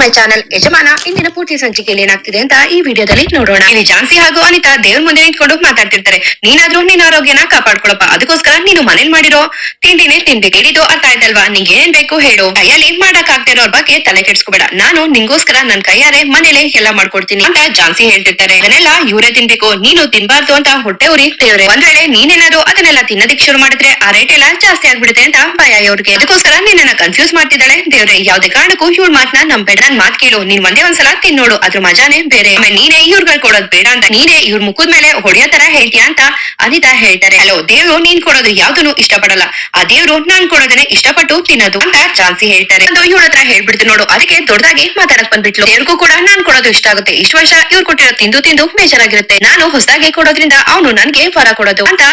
My channel ಯಜಮಾನ ಇಂದಿನ ಪೂರ್ತಿ ಸಂಚಿಕೆಯಲ್ಲಿ ಏನಾಗ್ತಿದೆ ಅಂತ ಈ ವಿಡಿಯೋದಲ್ಲಿ ನೋಡೋಣ. ಇಲ್ಲಿ ಜಾನ್ಸಿ ಹಾಗೂ ಅನಿತಾ ದೇವ್ರ ಮುಂದೆ ನಿಂತ್ಕೊಂಡು ಮಾತಾಡ್ತಿರ್ತಾರೆ. ನೀನಾದ್ರೂ ನಿನ್ನ ಆರೋಗ್ಯನ ಕಾಪಾಡ್ಕೊಳಪ್ಪ. ಅದಕ್ಕೋಸ್ಕರ ನೀನು ಮನೇಲಿ ಮಾಡಿರೋ ತಿಂಡಿನೇ ತಿನ್ಬೇಕು ಹೇಳಿದ್ದು ಅರ್ಥ ಆಯ್ತಲ್ವಾ? ನಿಂಗೆ ಏನ್ ಬೇಕು ಹೇಳು. ಕೈಯಲ್ಲಿ ಮಾಡಕ್ ಆಗ್ತಿರೋರ್ ಬಗ್ಗೆ ತಲೆ ಕೆಡ್ಸ್ಕೊಬೇಡ. ನಾನು ನಿಂಗೋಸ್ಕರ ನನ್ ಕೈಯಾರೆ ಮನೇಲೆ ಎಲ್ಲ ಮಾಡ್ಕೊಡ್ತೀನಿ ಅಂತ ಜಾನ್ಸಿ ಹೇಳ್ತಿರ್ತಾರೆ. ಅದನ್ನೆಲ್ಲ ಇವರೇ ತಿನ್ಬೇಕು ನೀನು ತಿನ್ಬಾರ್ದು ಅಂತ ಹೊಟ್ಟೆ ಉರಿ ದೇವ್ರೆ ಒಂದ್ ವೇಳೆ ನೀನೇನಾದ್ರು ಅದನ್ನೆಲ್ಲ ತಿನ್ನೋದಿಕ್ ಶುರು ಮಾಡಿದ್ರೆ ಆ ರೇಟ್ ಎಲ್ಲ ಜಾಸ್ತಿ ಆಗ್ಬಿಡುತ್ತೆ ಅಂತ ಭಯ ಇವ್ರಿಗೆ. ಅದಕ್ಕೋಸ್ಕರ ನಿನ್ನ ಕನ್ಫ್ಯೂಸ್ ಮಾಡ್ತಿದ್ದಾಳೆ. ದೇವ್ರೆ, ಯಾವ್ದೇ ಕಾರಣಕ್ಕೂ ಇವ್ಳ ಮಾತನ್ನ ಬೇಡ ನನ್ ಮಾತ್ ಕೇಳು. ನೀನ್ ಒಂದೇ ಒಂದ್ಸಲ ತಿನ್ನೋಡು ಅದ್ರ ಮಜಾನೇ ಬೇರೆ. ನೀನೇ ಇವ್ರಗಳ್ ಕೊಡೋದ್ ಬೇಡ ಅಂತ, ನೀನೇ ಇವ್ರ ಮುಖದ ಮೇಲೆ ಹೊಡೆಯೋ ತರ ಹೇಳ್ತೀಯಾ ಅಂತ ಅನಿತಾ ಹೇಳ್ತಾರೆ. ಹಲೋ, ದೇವ್ರು ನೀನ್ ಕೊಡೋದು ಯಾವ್ದನ್ನು ಇಷ್ಟಪಡಲ್ಲ. ಆ ದೇವ್ರು ನಾನ್ ಕೊಡೋದನ್ನೇ ಇಷ್ಟಪಟ್ಟು ತಿನ್ನೋದು ಅಂತ ಚಾನ್ಸಿ ಹೇಳ್ತಾರೆ. ಅದು ಇವಳ ಹತ್ರ ಹೇಳ್ಬಿಡ್ತು ನೋಡು, ಅದಕ್ಕೆ ದೊಡ್ಡದಾಗಿ ಮಾತಾಡಕ್ ಬಂದ್ಬಿಟ್ಲು. ದೇವ್ರಿಗೂ ಕೂಡ ನಾನ್ ಕೊಡೋದು ಇಷ್ಟ ಆಗುತ್ತೆ. ಇಷ್ಟು ವರ್ಷ ಇವ್ರು ಕೊಟ್ಟಿರೋ ತಿಂದು ತಿಂದು ಬೇಜಾರಾಗಿರುತ್ತೆ. ನಾನು ಹೊಸದಾಗಿ ಕೊಡೋದ್ರಿಂದ ಅವನು ನನ್ಗೆ ವರ ಕೊಡೋದು ಅಂತ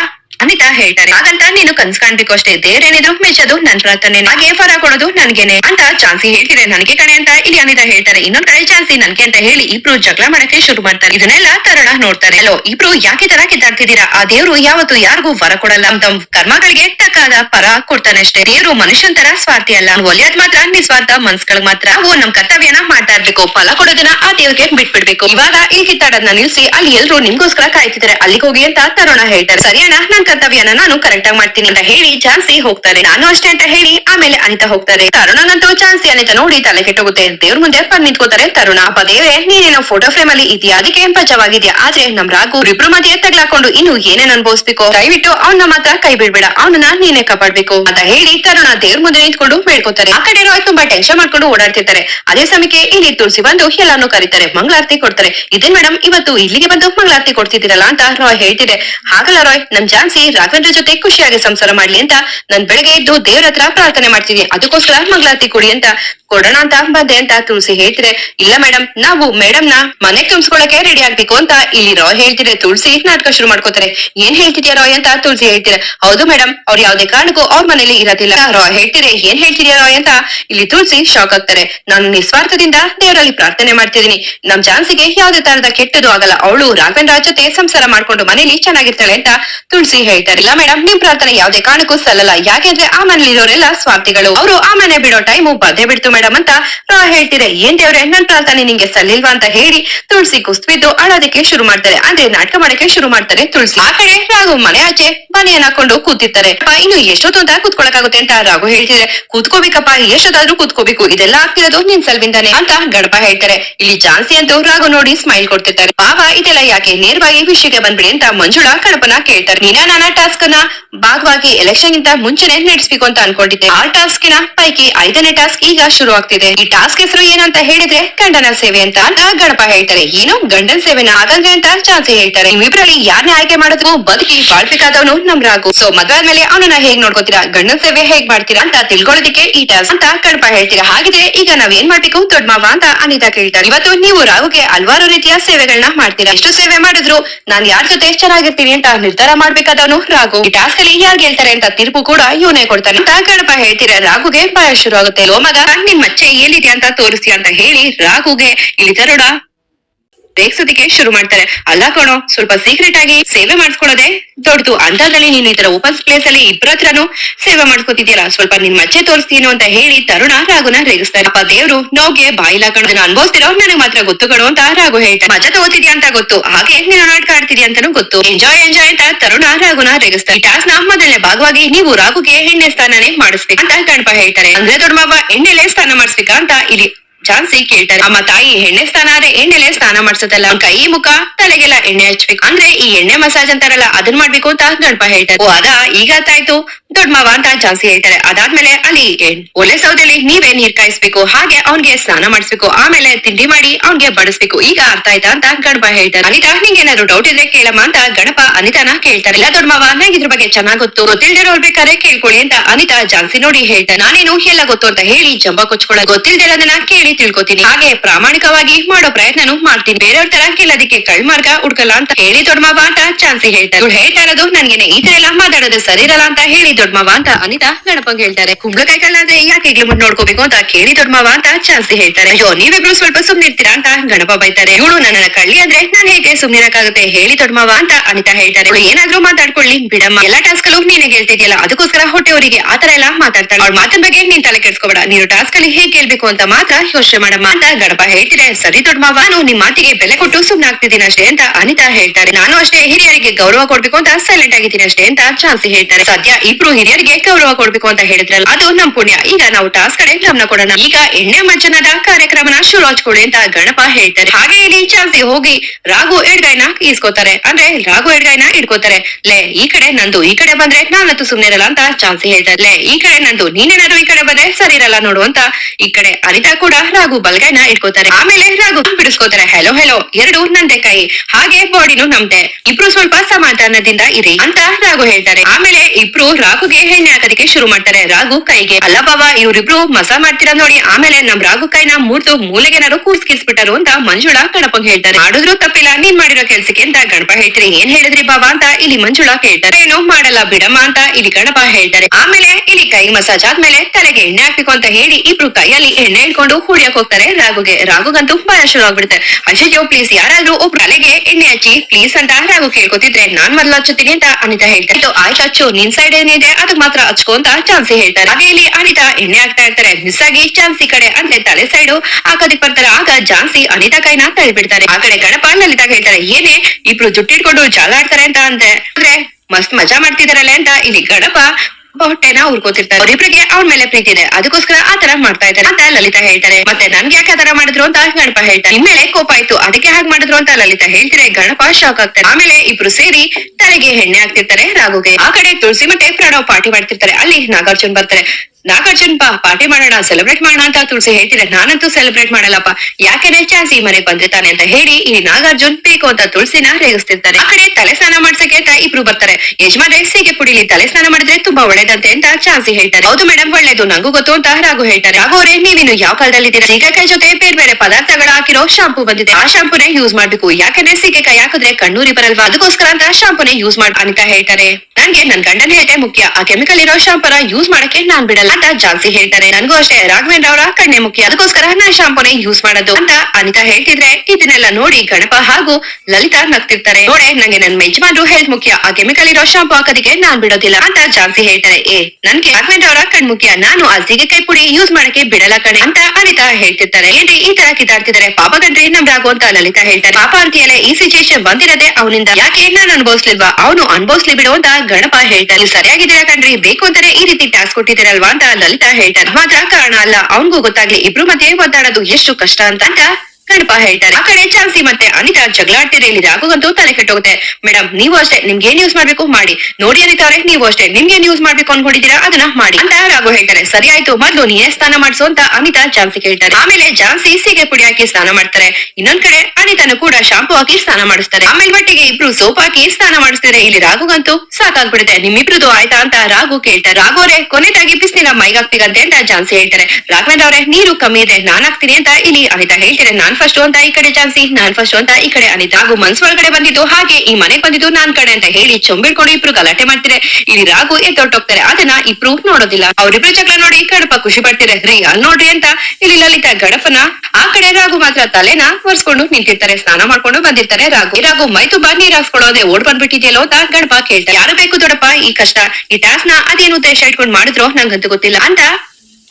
ಅನಿತಾ ಹೇಳ್ತಾರೆ. ಹಾಗಂತ ನೀನು ಕನ್ಸ್ ಕಾಣ್ಬೇಕು ಅಷ್ಟೇ ದೇವ್ರೇನಿದ್ರು ಮೆಚ್ಚೋದು ನನ್ ಪ್ರಾರ್ಥನೆ. ಹಾಗೆ ಫರ ಕೊಡೋದು ನನ್ಗೆನೆ ಅಂತ ಚಾನ್ಸಿ ಹೇಳ್ತಿದೆ ನನಗೆ ಕಣೆ ಅಂತ ಇಲ್ಲಿ ಅನಿತಾ ಹೇಳ್ತಾರೆ. ಇನ್ನೊಂದ್ ಕಡೆ ಚಾನ್ಸಿ ನನ್ಗೆ ಅಂತ ಹೇಳಿ ಇಬ್ರು ಜಗಳ ಮಾಡಕ್ಕೆ ಶುರು ಮಾಡ್ತಾರೆ. ಇದನ್ನೆಲ್ಲ ತರಣ ನೋಡ್ತಾರೆ. ಅಲೋ ಇಬ್ರು ಯಾಕೆ ತರ ಕಿತ್ತಾಡ್ತಿದ್ದೀರಾ ಆ ದೇವ್ರು ಯಾವತ್ತು ಯಾರಿಗೂ ವರ ಕೊಡಲ್ಲ. ತಮ್ಮ ಕರ್ಮಗಳಿಗೆ ತಕ್ಕಾದ ಪರ ಕೊಡ್ತಾನೆ ಅಷ್ಟೇ ದೇವ್ರು ಮನುಷ್ಯನ್ ತರ ಸ್ವಾರ್ಥಿ ಅಲ್ಲ. ಒಲಿಯೋದ್ ಮಾತ್ರ, ನಿಸ್ವಾರ್ಥ ಮನ್ಸ್ಗಳಿಗೆ ಮಾತ್ರ. ನಾವು ನಮ್ ಕರ್ತವ್ಯನ ಮಾಡ್ತಾ ಇರ್ಬೇಕು. ಫಲ ಕೊಡೋದನ್ನ ಆ ದೇವ್ರಿಗೆ ಬಿಟ್ಬಿಡ್ಬೇಕು. ಇವಾಗ ಈ ಕಿತ್ತಾಡೋದನ್ನ ನಿಲ್ಸಿ, ಅಲ್ಲಿ ಎಲ್ರು ನಿಮ್ಗೋಸ್ಕರ ಕಾಯ್ತಿದ್ದಾರೆ. ಅಲ್ಲಿಗೆ ಹೋಗಿ ಅಂತ ತರೋಣ ಹೇಳ್ತಾರೆ. ಸರಿಯಣ್ಣ, ನನ್ ಕರ್ತವ್ಯನ ನಾನು ಕರೆಕ್ಟ್ ಆಗಿ ಮಾಡ್ತೀನಿ ಅಂತ ಹೇಳಿ ಝಾನ್ಸಿ ಹೋಗ್ತಾರೆ. ನಾನು ಅಷ್ಟೇ ಅಂತ ಹೇಳಿ ಆಮೇಲೆ ಅನಿತಾ ಹೋಗ್ತಾರೆ. ತರುಣನಂತೂ ಝಾನ್ಸಿ ಅನಿತಾ ನೋಡಿ ತಲೆ ಕೆಟ್ಟೋಗುತ್ತೆ. ದೇವ್ರ ಮುಂದೆ ಬಂದ್ ನಿಂತ್ಕೋತಾರೆ. ತರುಣ ಅಪ್ಪ ನೀನೇನೋ ಫೋಟೋ ಫ್ರೇಮ್ ಅಲ್ಲಿ ಇದೆಯಾ? ಅದಕ್ಕೆ ಪಜವಾಗಿದ್ಯಾ ಆದ್ರೆ ನಮ್ ರಾಘು ಇಬ್ರು ಮಧ್ಯೆ ತಗ್ಲಾಕೊಂಡು ಇನ್ನು ಏನೇನ್ ಅನ್ಭವಿಸ್ಬೇಕು? ದಯವಿಟ್ಟು ಅವ್ನ ಮಾತ್ರ ಕೈ ಬಿಡ್ಬೇಡ. ಅವನನ್ನ ನೀನೇ ಕಾಪಾಡ್ಬೇಕು ಅಂತ ಹೇಳಿ ತರುಣ ದೇವ್ರ ಮುಂದೆ ನಿಂತ್ಕೊಂಡು ಬೇಡ್ಕೋತಾರೆ. ಆ ಕಡೆ ರಾಯ್ ತುಂಬಾ ಟೆನ್ಷನ್ ಮಾಡ್ಕೊಂಡು ಓಡಾಡ್ತಿರ್ತಾರೆ. ಅದೇ ಸಮಯಕ್ಕೆ ಇಲ್ಲಿ ತುಳಸಿ ಬಂದು ಎಲ್ಲಾನು ಕರೀತಾರೆ. ಮಂಗಳಾರತಿ ಕೊಡ್ತಾರೆ. ಇದೇ ಮೇಡಮ್ ಇವತ್ತು ಇಲ್ಲಿಗೆ ಬಂದು ಮಂಗಳಾರತಿ ಕೊಡ್ತಿದ್ದೀರಲ್ಲ ಅಂತ ರಾಯ್ ಹೇಳ್ತಿದೆ. ಹಾಗಲ್ಲ ರಾಯ್ ನಮ್ ಜಾನ್ಸಿ ರಾಘವೇಂದ್ರ ಜೊತೆ ಖುಷಿಯಾಗಿ ಸಂಸಾರ ಮಾಡ್ಲಿ ಅಂತ ನಾನ್ ಬೆಳಗ್ಗೆ ಎದ್ದು ದೇವ್ರ ಹತ್ರ ಪ್ರಾರ್ಥನೆ ಮಾಡ್ತೀನಿ. ಅದಕ್ಕೋಸ್ಕರ ಮಂಗಳಾರತಿ ಕೊಡಿ ಅಂತ ಕೊಡೋಣ ಅಂತ ಬಂದೆ ಅಂತ ತುಳಸಿ ಹೇಳ್ತಿದೆ. ಇಲ್ಲ ಮೇಡಮ್ ನಾವು ಮೇಡಮ್ ಮನೆ ತುಂಬಿಸ್ಕೊಳಕ್ಕೆ ರೆಡಿ ಆಗ್ಬೇಕು ಅಂತ ಇಲ್ಲಿ ರಾಯ್ ಹೇಳ್ತಿದ್ರೆ. ತುಳಸಿ ನಾಟಕ ಶುರು ಮಾಡ್ಕೋತಾರೆ. ಏನ್ ಹೇಳ್ತಿದ್ಯಾ ರಾಯ್ ಅಂತ ತುಳಸಿ ಹೇಳ್ತಿದ್ರೆ ಹೌದು ಮೇಡಮ್ ಅವ್ರ ಯಾವ್ದೇ ಕಾರಣಕ್ಕೂ ಅವ್ರ ಮನೇಲಿ ಇರೋದಿಲ್ಲ. ರಾಯ್ ಹೇಳ್ತಿದ್ರೆ ಏನ್ ಹೇಳ್ತಿದ್ಯಾ ರಾಯ್ ಅಂತ ಇಲ್ಲಿ ತುಳಸಿ ಶಾಕ್ ಆಗ್ತಾರೆ. ನಾನು ನಿಸ್ವಾರ್ಥದಿಂದ ದೇವರಲ್ಲಿ ಪ್ರಾರ್ಥನೆ ಮಾಡ್ತಿದ್ದೀನಿ. ನಮ್ ಜಾನ್ಸಿಗೆ ಯಾವ್ದೇ ತರದ ಕೆಟ್ಟದು ಆಗಲ್ಲ. ಅವಳು ರಾಘವೇಂದ್ರ ಜೊತೆ ಸಂಸಾರ ಮಾಡ್ಕೊಂಡು ಮನೇಲಿ ಚೆನ್ನಾಗಿರ್ತಾಳೆ ಅಂತ ತುಳಸಿ ಹೇಳ್ತಾರೆ. ಇಲ್ಲ ಮೇಡಮ್ ನಿಮ್ ಪ್ರಾರ್ಥನೆ ಯಾವ್ದೇ ಕಾರಣಕ್ಕೂ ಸಲ್ಲಲ್ಲ. ಯಾಕೆಂದ್ರೆ ಆ ಮನೇಲಿರೋರೆಲ್ಲ ಸ್ವಾರ್ಥಿಗಳು. ಅವರು ಆ ಮನೆ ಬಿಡೋ ಟೈಮು ಬದೇ ಬಿಡ್ತು ಅಂತ ರಾ ಹೇಳ್ತಿದೆ ಏನ್ ದೇವ್ರೆ, ನನ್ ಪ್ರಾರ್ಥನೆ ನಿಂಗೆ ಸಲ್ಲಿಲ್ವಾ ಅಂತ ಹೇಳಿ ತುಳಸಿ ಕುಸ್ಬಿದ್ದು ಅಳೋದಕ್ಕೆ ಶುರು ಮಾಡ್ತಾರೆ. ಅಂದ್ರೆ ನಾಟಕ ಮಾಡಕ್ಕೆ ಶುರು ಮಾಡ್ತಾರೆ ತುಳಸಿ. ಆ ಕಡೆ ರಾಘು ಮನೆ ಆಚೆ ಮನೆಯನ್ನ ಹಾಕೊಂಡು ಕೂತಿರ್ತಾರೆ. ಇನ್ನು ಎಷ್ಟೊತ್ತು ಅಂತ ಕೂತ್ಕೊಳಕಾಗುತ್ತೆ ಅಂತ ರಾಘು ಹೇಳ್ತಿದ್ರೆ. ಕೂತ್ಕೋಬೇಕಪ್ಪ ಎಷ್ಟೊತ್ತಾದ್ರೂ ಕೂತ್ಕೋಬೇಕು. ಇದೆಲ್ಲ ಆಗ್ತಿರೋದು ನಿನ್ ಸಲ್ವಿಂದಾನೆ ಅಂತ ಗಡಪ ಹೇಳ್ತಾರೆ. ಇಲ್ಲಿ ಜಾನ್ಸಿ ಅಂತೂ ರಾಘು ನೋಡಿ ಸ್ಮೈಲ್ ಕೊಡ್ತಿರ್ತಾರೆ. ಪಾಪ, ಇದೆಲ್ಲ ಯಾಕೆ ನೇರವಾಗಿ ವಿಷಯಕ್ಕೆ ಬಂದ್ಬಿಡಿ ಅಂತ ಮಂಜುಳಾ ಗಣಪನ ಕೇಳ್ತಾರೆ. ನೀನಾ ನಾನಾ ಟಾಸ್ಕ್ನ ಭಾಗವಾಗಿ ಎಲೆಕ್ಷನ್ ಗಿಂತ ಮುಂಚೆನೆ ನಡೆಸ್ಬೇಕು ಅಂತ ಅನ್ಕೊಂಡಿದ್ದೆ. ಆ ಟಾಸ್ಕಿನ ಪೈಕಿ ಐದನೇ ಟಾಸ್ಕ್ ಈಗ ಶುರು ಆಗ್ತಿದೆ ಈ ಟಾಸ್ಕ್ ಹೆಸರು ಏನಂತ ಹೇಳಿದ್ರೆ ಗಂಡನ ಸೇವೆ ಅಂತ ಅಂತ ಗಣಪ ಹೇಳ್ತಾರೆ. ಏನು? ಗಂಡನ ಸೇವೆನ ಆಗಂದ್ರೆ ಅಂತ ಚಾನ್ಸಿ ಹೇಳ್ತಾರೆ. ನಿಮ್ಮಿಬ್ರಲ್ಲಿ ಯಾರನ್ನೇ ಆಯ್ಕೆ ಮಾಡಿದ್ರು ಬದುಕಿ ಬಾಳ್ಬೇಕಾದವನು ನಮ್ ರಾಘು ಸೊ ಮದ್ವಾದ್ಮೇಲೆ ಅವನನ್ನ ಹೇಗ್ ನೋಡ್ಕೋತೀರಾ? ಗಂಡನ ಸೇವೆ ಹೇಗ್ ಮಾಡ್ತೀರಾ ಅಂತ ತಿಳ್ಕೊಳ್ಳೋದಕ್ಕೆ ಈ ಟಾಸ್ಕ್ ಅಂತ ಗಣಪ ಹೇಳ್ತೀರಾ. ಹಾಗಿದ್ರೆ ಈಗ ನಾವ್ ಏನ್ ಮಾಡ್ಬೇಕು? ದೊಡ್ಡ ಮಾವ ಅಂತ ಅನಿತಾ ಕೇಳ್ತಾರೆ ಇವತ್ತು ನೀವು ರಾಘುಗೆ ಹಲವಾರು ರೀತಿಯ ಸೇವೆಗಳನ್ನ ಮಾಡ್ತೀರಾ. ಎಷ್ಟು ಸೇವೆ ಮಾಡಿದ್ರು ನಾನ್ ಯಾರ ಜೊತೆ ಚೆನ್ನಾಗಿರ್ತೀನಿ ಅಂತ ನಿರ್ಧಾರ ಮಾಡ್ಬೇಕಾದವನು ರಾಘು ಈ ಟಾಸ್ಕ್ ಅಲ್ಲಿ ಯಾರ್ ಹೇಳ್ತಾರೆ ಅಂತ ತೀರ್ಪು ಕೂಡ ಇವನೇ ಕೊಡ್ತಾನೆ ಅಂತ ಗಣಪ ಹೇಳ್ತೀರಾ. ರಾಘುಗೆ ಭಯ ಶುರು ಆಗುತ್ತೆ ಲೋಮಗ ನಿನ್ ಮಚ್ಚೆ ಎಲ್ಲಿದೆ ಅಂತ ತೋರಿಸಿ ಅಂತ ಹೇಳಿ ರಾಘುಗೆ ಇಲ್ಲಿ ತರುಣ ರೇಗ್ಸೋದಿಕ್ಕೆ ಶುರು ಮಾಡ್ತಾರೆ. ಅಲ್ಲ ಕಣೋ, ಸ್ವಲ್ಪ ಸೀಕ್ರೆಟ್ ಆಗಿ ಸೇವೆ ಮಾಡಿಸ್ಕೊಳ್ಳೋದೆ ದೊಡ್ಡದು. ಅಂತದ್ರಲ್ಲಿ ನೀನು ಈ ತರ ಓಪನ್ ಪ್ಲೇಸ್ ಅಲ್ಲಿ ಇಬ್ಬರ ಹತ್ರನು ಸೇವೆ ಮಾಡ್ಕೋತಿದ್ಯಲ್ಲ ಸ್ವಲ್ಪ ನಿನ್ ಮಚ್ಚೆ ತೋರಿಸ್ತೀನೋ ಅಂತ ಹೇಳಿ ತರುಣ ರಾಘುನ ರೇಗಿಸ್ತಾರೆ. ಅಪ್ಪ ದೇವ್ರು ಬಾಯಿ ಬಾಯಿಲ ಕಣೋದನ್ನ ಅನ್ಭವಿಸ್ತಿರೋ ನನಗೆ ಮಾತ್ರ ಗೊತ್ತು ಕಣೋ ಅಂತ ರಾಘು ಹೇಳ್ತಾರೆ ಮಜಾ ತಗೋತಿದ್ಯಾ ಅಂತ ಗೊತ್ತು. ಹಾಗೆ ನೀನು ನಾಟಕ ಆಡ್ತಿದ್ಯಾ ಅಂತಾನು ಗೊತ್ತು. ಎಂಜಾಯ್ ಎಂಜಾಯ್ ಅಂತ ತರುಣ ರಾಘುನ ರೇಗಿಸ್ತಾರೆ. ಟಾಸ್ನ ಮೊದಲನೇ ಭಾಗವಾಗಿ ನೀವು ರಾಘುಗೆ ಎಣ್ಣೆ ಸ್ನಾನನೇ ಮಾಡಿಸ್ಬೇಕು ಅಂತ ಗಣಪ ಹೇಳ್ತಾರೆ. ಅಂದ್ರೆ ದೊಡ್ಡ ಮಾವ, ಎಣ್ಣೆಲೆ ಸ್ನಾನ ಮಾಡಿಸ್ಬೇಕಾ ಅಂತ ಇಲ್ಲಿ ಚಾನ್ಸಿ ಕೇಳ್ತಾರೆ, ಅಮ್ಮ ತಾಯಿ ಎಣ್ಣೆ ಸ್ನಾನ ಆದ್ರೆ ಎಣ್ಣೆಲೆ ಸ್ನಾನ ಮಾಡ್ಸತ್ತಲ್ಲ ಕೈ, ಮುಖ, ತಲೆಗೆಲ್ಲ ಎಣ್ಣೆ ಹಚ್ಬೇಕು. ಅಂದ್ರೆ ಈ ಎಣ್ಣೆ ಮಸಾಜ್ ಅಂತಾರಲ್ಲ, ಅದನ್ ಮಾಡ್ಬೇಕು ಅಂತ ಗಣಪ ಹೇಳ್ತಾರೆ. ಓ, ಅದ ಈಗ ಅರ್ಥಾಯ್ತು ದೊಡ್ಡ ಮಾವ ಅಂತ ಜಾನ್ಸಿ ಹೇಳ್ತಾರೆ. ಅದಾದ್ಮೇಲೆ ಅಲ್ಲಿ ಒಲೆ ಸೌದೆಲಿ ನೀವೇ ನೀರ್ ಕಾಯಿಸ್ಬೇಕು, ಹಾಗೆ ಅವ್ನ್ಗೆ ಸ್ನಾನ ಮಾಡಿಸ್ಬೇಕು, ಆಮೇಲೆ ತಿಂಡಿ ಮಾಡಿ ಅವ್ನಿಗೆ ಬಡಿಸ್ಬೇಕು. ಈಗ ಅರ್ಥ ಆಯ್ತಾ ಅಂತ ಗಣಪ ಹೇಳ್ತಾರೆ. ಅನಿತಾ ನಿಂಗೆ ಏನಾದ್ರು ಡೌಟ್ ಇದ್ರೆ ಕೇಳಮ್ಮ ಅಂತ ಗಣಪ ಅನಿತಾನ ಕೇಳ್ತಾರೆ. ಇಲ್ಲ ದೊಡ್ಡ ಮಾವ ನಂಗೆ ಇದ್ರ ಬಗ್ಗೆ ಚೆನ್ನಾಗ್ ಗೊತ್ತು. ಗೊತ್ತಿಲ್ದಿರೋ ಬೇಕಾದ್ರೆ ಕೇಳ್ಕೊಳ್ಳಿ ಅಂತ ಅನಿತಾ ಜಾನ್ಸಿ ನೋಡಿ ಹೇಳ್ತಾರೆ ನಾನೇನು ಎಲ್ಲ ಗೊತ್ತು ಅಂತ ಹೇಳಿ ಜಂಬ ಕೊಚ್ಕೊಳ್ಳೋ ಗೊತ್ತಿಲ್ದಿರೋದನ್ನ ಕೇಳಿ ತಿಳ್ಕೊತೀನಿ. ಹಾಗೆ ಪ್ರಾಮಾಣಿಕವಾಗಿ ಮಾಡೋ ಪ್ರಯತ್ನನೂ ಮಾಡ್ತೀನಿ. ಬೇರೆಯವ್ರ ತರ ಕೆಲದಕ್ಕೆ ಕಳ್ ಮಾರ್ಗ ಹುಡ್ಕಲ್ಲ ಅಂತ ಹೇಳಿ ದೊಡ್ಡಮಾವ ಅಂತ ಜಾನ್ಸಿ ಹೇಳ್ತಾರೆ. ಹೇಳ್ತಾ ಇರೋದು ನನ್ಗೆ ಈ ತರ ಎಲ್ಲ ಮಾತಾಡೋದು ಸರಿ ಇರಲ್ಲ ಅಂತ ಹೇಳಿ ದೊಡ್ಡಮಾವ ಅಂತ ಅನಿತಾ ಗಣಪಂಗ್ ಹೇಳ್ತಾರೆ. ಕುಂಬಳಕಾಯಿಗಳನ್ನಾದ್ರೆ ಯಾಕೆ ಇಲ್ಲಿ ಮುಂದೆ ನೋಡ್ಕೋಬೇಕು ಅಂತ ಕೇಳಿ ದೊಡ್ಡಮಾವ ಅಂತ ಚಾನ್ಸಿ ಹೇಳ್ತಾರೆ. ಅಯ್ಯೋ, ನೀವಿಬ್ರು ಸ್ವಲ್ಪ ಸುಮ್ನಿರ್ತೀರಾ ಅಂತ ಗಣಪ ಬೈತಾರೆ. ಇವಳು ನನ್ನ ಕಳ್ಳಿ ಅಂದ್ರೆ ನಾನ್ ಹೇಗೆ ಸುಮ್ನಿರಕ್ಕಾಗುತ್ತೆ ಹೇಳಿ ದೊಡ್ಡಮಾವ ಅಂತ ಅನಿತಾ ಹೇಳ್ತಾರೆ. ಏನಾದ್ರೂ ಮಾತಾಡ್ಕೊಳ್ಳಿ, ಬಿಡಮ್ಮ. ಎಲ್ಲಾ ಟಾಸ್ಕ್ ಅಲ್ಲೂ ನೀನೇ ಹೇಳ್ತಿದ್ಯಲ್ಲ, ಅದಕ್ಕೋಸ್ಕರ ಹೊಟ್ಟೆವರಿಗೆ ಆತರ ಎಲ್ಲ ಮಾತಾಡ್ತಾಳೆ. ಅವ್ಳ ಮಾತಿನ ಬಗ್ಗೆ ನೀನ್ ತಲೆ ಕೆಡ್ಸ್ಕೊಬೇಡ. ನೀನು ಟಾಸ್ಕ್ ಅಲ್ಲಿ ಹೇಗ್ ಕೇಳ್ಬೇಕು ಅಂತ ಮಾತ್ರ ಯೋಚನೆ ಮಾಡಮ್ಮ ಅಂತ ಗಣಪ ಹೇಳ್ತಿದೆ. ಸರಿ ದೊಡ್ಡಮಾವ ನಾನು ನಿಮ್ ಮಾತಿಗೆ ಬೆಲೆ ಕೊಟ್ಟು ಸುಮ್ನ ಆಗ್ತಿದ್ದೀನಿ ಅಷ್ಟೇ ಅಂತ ಅನಿತಾ ಹೇಳ್ತಾರೆ. ನಾನು ಅಷ್ಟೇ ಹಿರಿಯರಿಗೆ ಗೌರವ ಕೊಡ್ಬೇಕು ಅಂತ ಸೈಲೆಂಟ್ ಆಗಿದ್ದೀನಿ ಅಷ್ಟೇ ಅಂತ ಚಾನ್ಸಿ ಹೇಳ್ತಾರೆ. ಸದ್ಯ ಇಬ್ರು ಹಿರಿಯರಿಗೆ ಗೌರವ ಕೊಡ್ಬೇಕು ಅಂತ ಹೇಳಿದ್ರಲ್ಲ, ಅದು ನಮ್ ಪುಣ್ಯ. ಈಗ ನಾವು ಟಾಸ್ಕ್ ಕಡೆ ಗಮನ ಕೊಡೋಣ. ಈಗ ಎಣ್ಣೆ ಮಜ್ಜನದ ಕಾರ್ಯಕ್ರಮನ ಶುರು ಹಚ್ಕೊಡಿ ಅಂತ ಗಣಪ ಹೇಳ್ತಾರೆ. ಹಾಗೆ ಇಲ್ಲಿ ಚಾನ್ಸಿ ಹೋಗಿ ರಾಘು ಎಡ್ಗೈನ ಈಸ್ಕೋತಾರೆ. ಅಂದ್ರೆ ರಾಘು ಎಡ್ಗೈನ ಇಡ್ಕೋತಾರೆ ಲೇ, ಈ ಕಡೆ ನಂದು, ಈ ಕಡೆ ಬಂದ್ರೆ ನಾನಂತೂ ಸುಮ್ನೆ ಇರಲ್ಲ ಅಂತ ಚಾನ್ಸಿ ಹೇಳ್ತಾರೆ. ಲೇ, ಈ ಕಡೆ ನಂದು ನೀನೇನಾದ್ರು ಈ ಕಡೆ ಬಂದ್ರೆ ಸರಿ ಇರಲ್ಲ ನೋಡು ಅಂತ ಈ ಕಡೆ ಅನಿತಾ ಕೂಡ ರಾಘು ಬಲ್ಗೈನ ಇಟ್ಕೋತಾರೆ ಆಮೇಲೆ ರಾಘು ಬಿಡಿಸ್ಕೋತಾರೆ ಹೆಲೋ ಹೆಲೋ ಎರಡು ನಂದೆ ಕೈ. ಹಾಗೆ ಬಾಡಿನೂ ನಮ್ದೆ. ಇಬ್ರು ಸ್ವಲ್ಪ ಸಮಾಧಾನದಿಂದ ಇರಿ ಅಂತ ರಾಘು ಹೇಳ್ತಾರೆ. ಆಮೇಲೆ ಇಬ್ರು ರಾಘುಗೆ ಎಣ್ಣೆ ಹಾಕೋದಕ್ಕೆ ಶುರು ಮಾಡ್ತಾರೆ. ರಾಘು ಕೈಗೆ ಅಲ್ಲ ಬಾಬಾ ಇವ್ರಿಬ್ರು ಮಸ ಮಾಡ್ತೀರಾ ನೋಡಿ, ಆಮೇಲೆ ನಮ್ ರಾಘು ಕೈನ ಮೂರ್ತು ಮೂಲೆಗೇನಾರು ಕೂರ್ಸ್ಕಿಸ್ಬಿಟ್ಟರು ಅಂತ ಮಂಜುಳಾ ಗಣಪಂಗ್ ಹೇಳ್ತಾರೆ. ಮಾಡಿದ್ರು ತಪ್ಪಿಲ್ಲ, ನೀನ್ ಮಾಡಿರೋ ಕೆಲ್ಸಕ್ಕೆ ಅಂತ ಗಣಪ ಹೇಳ್ತಾರೆ. ಏನ್ ಹೇಳಿದ್ರಿ ಬಾಬಾ ಅಂತ ಇಲ್ಲಿ ಮಂಜುಳಾ ಕೇಳ್ತಾರೆ. ಏನು ಮಾಡಲ್ಲ, ಬಿಡಮ್ಮ ಅಂತ ಇಲ್ಲಿ ಗಣಪ ಹೇಳ್ತಾರೆ. ಆಮೇಲೆ ಇಲ್ಲಿ ಕೈ ಮಸಾಜ್ ಆದ್ಮೇಲೆ ತಲೆಗೆ ಎಣ್ಣೆ ಹಾಕ್ಬೇಕು ಅಂತ ಹೇಳಿ ಇಬ್ರು ಕೈಯಲ್ಲಿ ಎಣ್ಣೆ ಇಟ್ಕೊಂಡು ಹುಡಿಯಕ್ ಹೋಗ್ತಾರೆ. ರಾಘುಗೆ ರಾಘುಗಂತೂ ಭಯ ಶುರು ಆಗ್ಬಿಡುತ್ತೆ. ಅಜಯ್ಯೋ ಪ್ಲೀಸ್ ಯಾರಾದ್ರೂ ಒಬ್ರು ತಲೆಗೆ ಎಣ್ಣೆ ಹಚ್ಚಿ ಪ್ಲೀಸ್ ಅಂತ ರಾಘು ಕೇಳ್ಕೊತಿದ್ರೆ ನಾನ್ ಮೊದ್ಲು ಹಚ್ಚುತ್ತೀನಿ ಅಂತ ಅನಿತಾ ಹೇಳ್ತಾರೆ. ಆಯ್ತು ಅಚ್ಚು ನಿನ್ ಸೈಡ್ ಏನಿದೆ? ಅದಕ್ ಮಾತ್ರ ಹಚ್ಕೊಂತ ಚಾನ್ಸಿ ಹೇಳ್ತಾರೆ. ಹಾಗೆ ಇಲ್ಲಿ ಅನಿತಾ ಎಣ್ಣೆ ಆಗ್ತಾ ಇರ್ತಾರೆ. ಮಿಸ್ ಆಗಿ ಚಾನ್ಸಿ ಕಡೆ ಅಂದ್ರೆ ತಲೆ ಸೈಡು. ಹಾಕೋದಿಕ್ ಬರ್ತಾರೆ ಆಗ ಜಾನ್ಸಿ ಅನಿತಾ ಕೈನ ತಳ್ಳಿಬಿಡ್ತಾರೆ. ಆ ಕಡೆ ಗಣಪ ಲಲಿತಾ ಹೇಳ್ತಾರೆ, ಏನೇ, ಇಬ್ರು ಜುಟ್ಟಿಡ್ಕೊಂಡು ಜಾಲ ಆಡ್ತಾರೆ ಅಂತೆ. ಅಂದ್ರೆ ಮಸ್ತ್ ಮಜಾ ಮಾಡ್ತಿದಾರಲ್ಲ ಅಂತ. ಇಲ್ಲಿ ಗಣಪ ಹೊಟ್ಟೆನ ಉರ್ಕೋತಿರ್ತಾರೆ ಇಬ್ರಿಗೆ ಅವ್ರ ಮೇಲೆ ಪ್ರೀತಿ ಇದೆ. ಅದಕ್ಕೋಸ್ಕರ ಆ ತರ ಮಾಡ್ತಾ ಇದ್ದಾರೆ ಅಂತ ಲಲಿತಾ ಹೇಳ್ತಾರೆ. ಮತ್ತೆ ನನ್ಗೆ ಯಾಕೆ ಆ ತರ ಮಾಡಿದ್ರು ಅಂತ ಗಣಪ ಹೇಳ್ತಾರೆ. ನಿಮ್ ಮೇಲೆ ಕೋಪ ಆಯ್ತು, ಅದಕ್ಕೆ ಹಾಗೆ ಮಾಡಿದ್ರು ಅಂತ ಲಲಿತಾ ಹೇಳ್ತಾರೆ. ಗಣಪ ಶಾಕ್ ಆಗ್ತಾರೆ. ಆಮೇಲೆ ಇಬ್ರು ಸೇರಿ ತಲೆಗೆ ಎಣ್ಣೆ ಹಾಕ್ತಿರ್ತಾರೆ ರಾಘುಗೆ ಆ ಕಡೆ ತುಳಸಿ ಮತ್ತೆ ಪ್ರಣವ್ ಪಾರ್ಟಿ ಮಾಡ್ತಿರ್ತಾರೆ. ಅಲ್ಲಿ ನಾಗಾರ್ಜುನ್ ಬರ್ತಾರೆ. ನಾಗಾರ್ಜುನ್ ಪಾ ಪಾರ್ಟಿ ಮಾಡೋಣ ಸೆಲೆಬ್ರೇಟ್ ಮಾಡೋಣ ಅಂತ ತುಳಸಿ ಹೇಳ್ತಿದ್ರೆ. ನಾನಂತೂ ಸೆಲೆಬ್ರೇಟ್ ಮಾಡಲ್ಲಪ್ಪ. ಯಾಕೆನೆ ಈ ಮನೆಗ್ ಬಂದಿರ್ತಾನೆ ಅಂತ ಹೇಳಿ ಈ ನಾಗಾರ್ಜುನ್ ಬೇಕು ಅಂತ ತುಳಸಿನ ರೇಗಿಸ್ತಿರ್ತಾರೆ. ಆ ಕಡೆ ತಲೆ ಸ್ನಾನ ಮಾಡ್ಸಕ್ಕೆ ಅಂತ ಇಬ್ರು ಬರ್ತಾರೆ. ಯಜಮಾನ್ ಸೀಗೆ ಪುಡಿಲಿ ತಲೆ ಸ್ನಾನ ಮಾಡಿದ್ರೆ ತುಂಬಾ ಒಳ್ಳೇದಂತೆ ಅಂತ ಚಾನ್ಸಿ ಹೇಳ್ತಾರೆ. ಹೌದು ಮೇಡಮ್ ಒಳ್ಳೇದು, ನಂಗೂ ಗೊತ್ತು ಅಂತ ರಾಘು ಹೇಳ್ತಾರೆ. ರಾಘು ಅವರೇ, ನೀವಿನ್ನು ಯಾವ ಕಾಲದಲ್ಲಿದ್ದೀರಾ ಸೀಗೆಕಾಯಿ ಜೊತೆ ಬೇರೆ ಬೇರೆ ಪದಾರ್ಥಗಳು ಹಾಕಿರೋ ಶಾಂಪೂ ಬಂದಿದೆ. ಆ ಶಾಂಪೂನೇ ಯೂಸ್ ಮಾಡ್ಬೇಕು. ಯಾಕಂದ್ರೆ ಸೀಗೆಕಾಯಿ ಹಾಕಿದ್ರೆ ಕಣ್ಣೂರಿ ಬರಲ್ವಾ? ಅದಕ್ಕೋಸ್ಕರ ಅಂತ ಶಾಂಪೂನೇ ಯೂಸ್ ಮಾಡ್ ಅಂತ ಹೇಳ್ತಾರೆ. ನನ್ಗೆ ನನ್ ಗಂಡನ ಹೇಟೆ ಮುಖ್ಯ. ಆ ಕೆಮಿಕಲ್ ಇರೋ ಶಾಂಪೂನ ಯೂಸ್ ಮಾಡಕ್ಕೆ ನಾನ್ ಬಿಡಲ್ಲ ಅಂತ ಜಾನ್ಸಿ ಹೇಳ್ತಾರೆ. ನನ್ಗೂ ಅಷ್ಟೇ ರಾಘವೇಂದ್ರ ಅವರ ಕಣ್ಣೆ ಮುಖ್ಯ. ಅದಕ್ಕೋಸ್ಕರ ನಾ ಶಾಂಪೂನೇ ಯೂಸ್ ಮಾಡೋದು ಅಂತ ಅನಿತಾ ಹೇಳ್ತಿದ್ರೆ ಇದನ್ನೆಲ್ಲ ನೋಡಿ ಗಣಪ ಹಾಗೂ ಲಲಿತಾ ನಗ್ತಿರ್ತಾರೆ. ನೋಡೆ ನಂಗೆ ನನ್ ಯಜಮಾನ್ರು ಹೆಲ್ತ್ ಮುಖ್ಯ. ಆ ಕೆಮಿಕಲ್ ಇರೋ ಶಾಂಪೂ ಹಾಕೋದಕ್ಕೆ ನಾನ್ ಬಿಡೋದಿಲ್ಲ ಅಂತ ಜಾನ್ಸಿ ಹೇಳ್ತಾರೆ. ಏ, ನನ್ಗೆ ರಾಘವೇಂದ್ರ ಅವರ ಕಣ್ ಮುಖ್ಯ. ನಾನು ಆ ಸೀಗೆಕಾಯಿ ಪುಡಿ ಯೂಸ್ ಮಾಡಕ್ಕೆ ಬಿಡಲ್ಲ ಕಣೆ ಅಂತ ಅನಿತಾ ಹೇಳ್ತಿರ್ತಾರೆ. ಏನ್ರಿ ಈ ತರ ಕಿತಾಡ್ತಿದ್ದಾರೆ ಪಾಪ ಗಂಡ್ರಿ ಅಂತ ಲಲಿತಾ ಹೇಳ್ತಾರೆ. ಪಾಪ ಅಂತೀಯಲ್ಲ ಈ ಸಿಚುಯೇಷನ್ ಬಂದಿರದೆ ಅವನಿಂದ. ಯಾಕೆ ನಾನು ಅನುಭವಿಸ್ಲಿಲ್ವಾ? ಅವನು ಅನುಭವಿಸ್ಲಿ ಬಿಡು ಗಣಪ ಹೇಳ್ತಾನೆ, ಸರಿಯಾಗಿದೆ ಕಣ್ರಿ ಬೇಕು ಅಂತಾನೆ ಈ ರೀತಿ ಟಾಸ್ಕ್ ಕೊಟ್ಟಿದ್ದೀರಲ್ವಾ ಅಂತ ಲಲಿತಾ ಹೇಳ್ತಾರೆ ಮಾತ್ರ ಕಾರಣ ಅಲ್ಲ, ಅವನ್ಗೂ ಗೊತ್ತಾಗ್ಲಿ, ಇಬ್ರು ಮಧ್ಯೆ ಒದ್ದಾಡೋದು ಎಷ್ಟು ಕಷ್ಟ ಅಂತ ಗಣಪ ಹೇಳ್ತಾರೆ. ಆ ಕಡೆ ಚಾನ್ಸಿ ಮತ್ತೆ ಅನಿತಾ ಜಗಳ ಆಡ್ತಿದ್ರೆ ಇಲ್ಲಿ ರಾಘುಗಂತೂ ತಲೆ ಕೆಟ್ಟೋಗುತ್ತೆ. ಮೇಡಮ್ ನೀವು ಅಷ್ಟೇ ನಿಮ್ಗೆ ಏನ್ ಯೂಸ್ ಮಾಡ್ಬೇಕು? ಮಾಡಿ. ನೋಡಿ ಅನಿತಾ ಅವ್ರೆ ನೀವು ಅಷ್ಟೇ. ನಿಮ್ಗೆ ಏನ್ ಯೂಸ್ ಮಾಡ್ಬೇಕು ಅನ್ಕೊಂಡಿದ್ದೀರಾ? ಅದನ್ನ ಮಾಡಿ. ಅಂತ ರಾಘು ಹೇಳ್ತಾರೆ. ಸರಿ ಆಯ್ತು, ಮೊದ್ಲು ನೀನೇ ಸ್ನಾನ ಮಾಡಿಸು ಅಂತ ಅನಿತಾ ಚಾನ್ಸಿ ಕೇಳ್ತಾರೆ. ಆಮೇಲೆ ಜಾನ್ಸಿ ಸೀಗೆ ಪುಡಿ ಹಾಕಿ ಸ್ನಾನ ಮಾಡ್ತಾರೆ. ಇನ್ನೊಂದ್ ಕಡೆ ಅನಿತಾನು ಕೂಡ ಶಾಂಪು ಹಾಕಿ ಸ್ನಾನ ಮಾಡಿಸ್ತಾರೆ. ಆಮೇಲೆ ಮಟ್ಟಿಗೆ ಇಬ್ರು ಸೋಪ್ ಹಾಕಿ ಸ್ನಾನ ಮಾಡಿಸ್ತಾರೆ. ಇಲ್ಲಿ ರಾಘುಗಂತೂ ಸಾಕಾಗ್ಬಿಡುತ್ತೆ. ನಿಮ್ಮಿಬ್ರದು ಆಯ್ತಾ ಅಂತ ರಾಘು ಕೇಳ್ತಾರೆ. ರಾಘು ಅವರೇ, ಕೊನೆದಾಗಿ ಬಿಸಿನ ಮೈಗಾಗ್ತಿಗಂತೆ ಅಂತ ಜಾನ್ಸಿ ಹೇಳ್ತಾರೆ. ರಾಘವೇಂದ್ರ ಅವರೇ, ನೀರು ಕಮ್ಮಿ ಇದೆ. ನಾನ್ ಹಾಕ್ತೀನಿ ಅಂತ ಇಲ್ಲಿ ಅನಿತಾ ಹೇಳ್ತಾರೆ. ನಾನ್ ಫಸ್ಟ್ ಅಂತ ಈ ಕಡೆ ಜಾನ್ಸಿ ನಾನ್ ಫಸ್ಟ್ ಅಂತ ಈ ಕಡೆ ಅನಿತಾ. ರಾಗು ಮನ್ಸ್ ಒಳಗಡೆ ಬಂದಿದ್ದು ಹಾಗೆ, ಈ ಮನೆಗ್ ಬಂದಿದ್ದು ನಾನ್ ಕಡೆ ಅಂತ ಹೇಳಿ ಚೊಂಬಿಡ್ಕೊಂಡು ಇಬ್ರು ಗಲಾಟೆ ಮಾಡ್ತಾರೆ ಇಲ್ಲಿ ರಾಘು ಎದ್ದೊಟ್ಟೋಗ್ತಾರೆ ಅದನ್ನ ಇಬ್ರು ನೋಡೋದಿಲ್ಲ. ಅವ್ರಿಬ್ರು ಜಗಳ ನೋಡಿ ಗಣಪ ಖುಷಿ ಪಡ್ತಾರೆ ರೀ ಅಲ್ ನೋಡ್ರಿ ಅಂತ ಇಲ್ಲಿ ಲಲಿತಾ ಗಣಪನ ಆ ಕಡೆ ರಾಘು ಮಾತ್ರ ತಲೆನ ಒರ್ಸ್ಕೊಂಡು ನಿಂತಿರ್ತಾರೆ. ಸ್ನಾನ ಮಾಡ್ಕೊಂಡು ಬಂದಿರ್ತಾರೆ ರಾಗು ರಾಘು ಮೈ ತುಂಬಾ ನೀರ್ ಹಾಕ್ಸ್ಕೊಳ್ಳೋದೆ ಓಡ್ ಬಂದ್ಬಿಟ್ಟಿದ್ಯಲ್ಲೋ ಅಂತ ಗಣಪ ಕೇಳ್ತಾರೆ ಯಾರು ಬೇಕು ದೊಡ್ಡಪ್ಪ ಈ ಕಷ್ಟ, ಈ ಟಾಸ್ಕ್ನ ಅದೇನು ಉದ್ದೇಶ ಇಟ್ಕೊಂಡು ಮಾಡಿದ್ರು ನಂಗಂತೂ ಗೊತ್ತಿಲ್ಲ ಅಂತ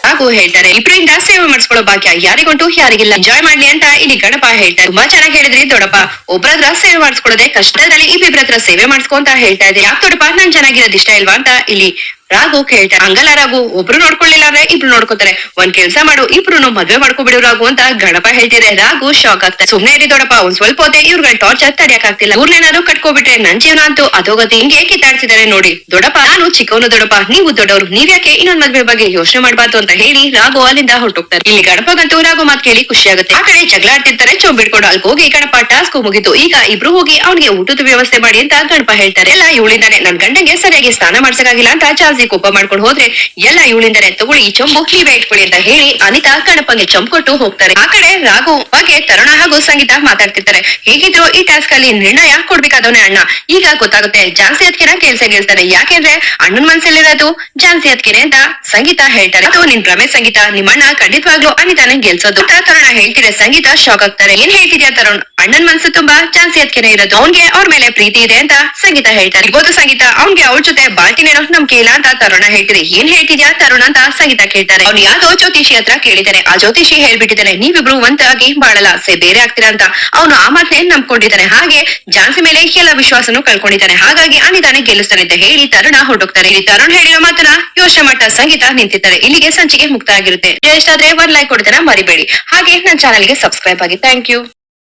ಹಾಗೂ ಹೇಳ್ತಾರೆ ಇಬ್ರಿಂದ ಸೇವೆ ಮಾಡಿಸ್ಕೊಳ್ಳೋ ಭಾಗ್ಯ ಯಾರಿಗುಂಟು, ಯಾರಿಗಿಲ್ಲ. ಎಂಜಾಯ್ ಮಾಡ್ಲಿ ಅಂತ ಇಲ್ಲಿ ಗಣಪ ಹೇಳ್ತಾರೆ. ತುಂಬಾ ಚೆನ್ನಾಗಿ ಹೇಳಿದ್ರಿ ದೊಡ್ಡಪ್ಪ. ಒಬ್ರತ್ರ ಸೇವೆ ಮಾಡಿಸ್ಕೊಳ್ಳೋದೆ ಕಷ್ಟದಲ್ಲಿ ಇಬ್ಬಿಬ್ರ ಹತ್ರ ಸೇವೆ ಮಾಡಿಸ್ಕೊಂತ ಹೇಳ್ತಾ ಇದೆ ಯಾಕೆ ದೊಡಪ್ಪ ನಾನ್ ಚೆನ್ನಾಗಿರೋದು ಇಷ್ಟ ಇಲ್ವಾ ಅಂತ ಇಲ್ಲಿ ರಾಘು ಕೇಳ್ತಾರೆ ಹಂಗಲ್ಲ ರಾಘು, ಒಬ್ರು ನೋಡ್ಕೊಳ್ಳಿಲ್ಲ ಅಂದ್ರೆ ಇಬ್ರು ನೋಡ್ಕೋತಾರೆ. ಒಂದ್ ಕೆಲ್ಸ ಮಾಡು ಇಬ್ರು ಮದ್ವೆ ಮಾಡ್ಕೊಬಿಡು ರಾಘು ಅಂತ ಗಣಪ ಹೇಳ್ತಿದೆ. ರಾಘು ಶಾಕ್ ಆಗ್ತಾರೆ ಸುಮ್ನೆ ಇರಿ ದೊಡ್ಡಪ್ಪ, ಒಂದ್ ಸ್ವಲ್ಪ ಹೊತ್ತೆ ಇವ್ರುಗಳ ಟಾರ್ಚರ್ ತಡಿಯಕ್ ಆಗ್ತಿಲ್ಲ. ಊರ್ನೇನಾದ್ರು ಕಟ್ಕೋಬಿಟ್ರೆ ನನ್ ಜೀವನ ಅಂತೂ ಅಧೋಗತಿ ಹಿಂಗೆ ಕಿತ್ತಾಡ್ತಿದ್ದಾರೆ ನೋಡಿ. ದೊಡ್ಡಪ್ಪ, ನಾನು ಚಿಕ್ಕವನು ದೊಡ್ಡಪ್ಪ, ನೀವು ದೊಡ್ಡವರು. ನೀವ್ಯಾಕೆ ಇನ್ನೊಂದ್ ಮದ್ವೆ ಬಗ್ಗೆ ಯೋಚನೆ ಮಾಡ್ಬಾರ್ದು ಅಂತ ಹೇಳಿ ರಾಘು ಅಲ್ಲಿಂದ ಹೊರಟೋಗ್ತಾರೆ ಇಲ್ಲಿ ಗಣಪಗಂತೂ ರಾಘು ಮಾತ್ ಕೇಳಿ ಖುಷಿ ಆಗುತ್ತೆ ಆ ಕಡೆ ಜಗಳ ಆಡ್ತಿರ್ತಾರೆ ಚೊಂಬಿಡ್ಕೊಂಡು ಅಲ್ಲಿ ಹೋಗಿ ಗಣಪ ಟಾಸ್ಕ್ ಮುಗಿತು. ಈಗ ಇಬ್ರು ಹೋಗಿ ಅವನಿಗೆ ಊಟದ ವ್ಯವಸ್ಥೆ ಮಾಡಿ ಅಂತ ಗಣಪ ಹೇಳ್ತಾರೆ. ಎಲ್ಲ ಇವಳಿಂದಾನೆ. ನನ್ ಗಂಡಂಗೆ ಸರಿಯಾಗಿ ಸ್ನಾನ ಮಾಡ್ಸಕ್ಕಾಗಿಲ್ಲ ಅಂತ ಚಾನ್ಸಿ ಝಾನ್ಸಿ ಕೋಪ ಮಾಡ್ಕೊಂಡು ಹೋದ್ರೆ ಎಲ್ಲ ಇವಳಿಂದನೇ ತಗೊಳ್ಳಿ, ಈ ಚೊಂಬು ನೀವೇ ಇಟ್ಕೊಳ್ಳಿ ಅಂತ ಹೇಳಿ ಅನಿತಾ ಕಣಪ್ಪಂಗೆ ಚಂಪ್ ಕೊಟ್ಟು ಹೋಗ್ತಾರೆ. ಆ ಕಡೆ ರಾಘು ಬಗ್ಗೆ ತರುಣ ಹಾಗೂ ಸಂಗೀತ ಮಾತಾಡ್ತಿರ್ತಾರೆ. ಹೇಗಿದ್ರು ಈ ಟಾಸ್ಕ್ ಅಲ್ಲಿ ನಿರ್ಣಯ ಕೊಡ್ಬೇಕಾದವನೇ ಅಣ್ಣ. ಈಗ ಗೊತ್ತಾಗುತ್ತೆ ಝಾನ್ಸಿ ಅದಕ್ಕೆನ ಕೆಲ್ಸ ಗೆಲ್ತಾನೆ ಯಾಕೆಂದ್ರೆ ಅಣ್ಣನ್ ಮನ್ಸಲ್ಲಿರೋದು ಝಾನ್ಸಿ ಅದಕ್ಕೆನೆ ಅಂತ ಸಂಗೀತ ಹೇಳ್ತಾರೆ. ಅದು ನಿನ್ ಭ್ರಮೆ ಸಂಗೀತ. ನಿಮ್ಮಣ್ಣ ಖಂಡಿತವಾಗ್ಲೂ ಅನಿತಾನೆ ಗೆಲ್ಸೋದು. ತರುಣ ಹೇಳ್ತಿದ್ರೆ ಸಂಗೀತ ಶಾಕ್ ಆಗ್ತಾರೆ. ಏನ್ ಹೇಳ್ತಿದ್ಯಾ ತರುಣ್? ಅಣ್ಣನ್ ಮನ್ಸು ತುಂಬಾ ಝಾನ್ಸಿ ಅದಕ್ಕೆನೆ ಇರೋದು. ಅವ್ನ್ಗೆ ಅವ್ರ ಮೇಲೆ ಪ್ರೀತಿ ಇದೆ ಅಂತ ಸಂಗೀತ ಹೇಳ್ತಾರೆ. ಇರ್ಬೋದು ಸಂಗೀತ. ಅವ್ನ್ಗೆ ಅವ್ರ ಜೊತೆ ಬಾಳ್ತಿನೇನೋ ನಮ್ಗೆ ಇಲ್ಲ ಅಂತ ತರುಣ ಹೇಳ್ತಿದೆ. ಏನ್ ಹೇಳ್ತಿದ್ಯಾ? ತರುಣ ಅಂತ ಸಂಗೀತ ಕೇಳ್ತಾರೆ. ಅವ್ನು ಯಾವ್ದೋ ಜ್ಯೋತಿಷಿ ಹತ್ರ ಕೇಳಿದ್ದಾನೆ ಆ ಜ್ಯೋತಿಷಿ ಹೇಳ್ಬಿಟ್ಟಿದ್ದಾನೆ ನೀವಿಬ್ರು ಒಂದಾಗಿ ಬಾಳಲ್ಲ ಆಸೆ ಬೇರೆ ಆಗ್ತೀರಾ ಅಂತ. ಅವನು ಆ ಮಾತನ್ನೇ ನಂಬ್ಕೊಂಡಿದ್ದಾನೆ ಹಾಗೆ ಜಾನ್ಸಿ ಮೇಲೆ ಎಲ್ಲ ವಿಶ್ವಾಸನು ಕಳ್ಕೊಂಡಿದ್ದಾನೆ ಹಾಗಾಗಿ ಅನಿದಾನೆ ಗೆಲ್ಲಿಸ್ತಾನೆ ಅಂತ ಹೇಳಿ ತರುಣ ಹೊರಟೋಗ್ತಾರೆ ಇಲ್ಲಿ ತರುಣ್ ಹೇಳಿರೋ ಮಾತನ್ನ ಯೋಚನೆ ಮಟ್ಟ ಸಂಗೀತ ನಿಂತಿದ್ದಾರೆ ಇಲ್ಲಿಗೆ ಸಂಚಿಕೆ ಮುಕ್ತ ಆಗಿರುತ್ತೆ ಇಷ್ಟ ಆದ್ರೆ ಲೈಕ್ ಕೊಡ್ತಾನ ಮರಿಬೇಡಿ. ಹಾಗೆ ನನ್ನ ಚಾನಲ್ಗೆ ಸಬ್ಸ್ಕ್ರೈಬ್ ಆಗಿ. Thank you